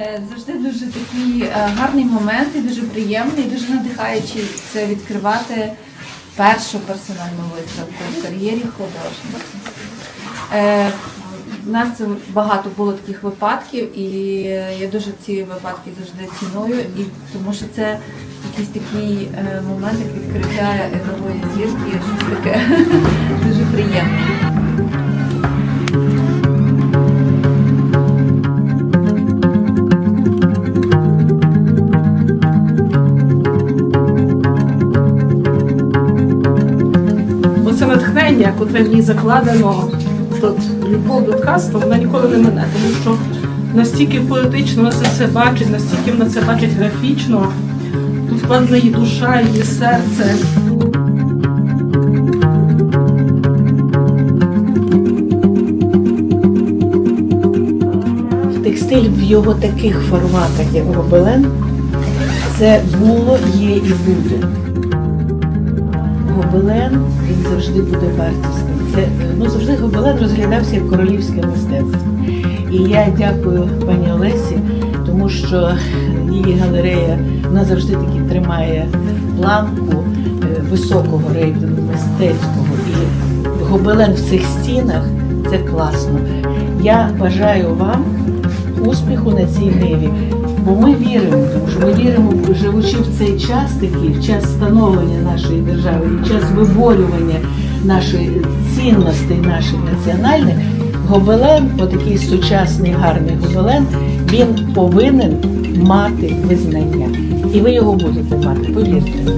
Е, Завжди дуже такий е, гарний момент і дуже приємний, дуже надихаючий це відкривати першу персональну виставку в кар'єрі художника. Е, У нас багато було таких випадків, і я дуже ці випадки завжди ціную, і тому що це якийсь такий е, момент, як відкриття нової зірки, щось таке Оце натхнення, котре ній закладено, тут любов до ткацтва, вона ніколи не мине, тому що настільки поетично вона це все бачить, настільки вона це бачить графічно, тут вкладена її душа, її серце. Текстиль в його таких форматах, як гобелен, це було, є і буде. Гобелен він завжди буде вартісний. Це ну завжди гобелен розглядався як королівське мистецтво. І я дякую пані Олесі, тому що її галерея вона завжди таки тримає планку е, високого рейтингу мистецького. І гобелен в цих стінах це класно. Я бажаю вам успіху на цій ниві. Бо ми віримо, тому що ми віримо, живучи в цей час такий, в час становлення нашої держави, в час виборювання нашої цінностей наших національних, гобелен, отакий сучасний гарний гобелен, він повинен мати визнання. І ви його будете мати, повірте.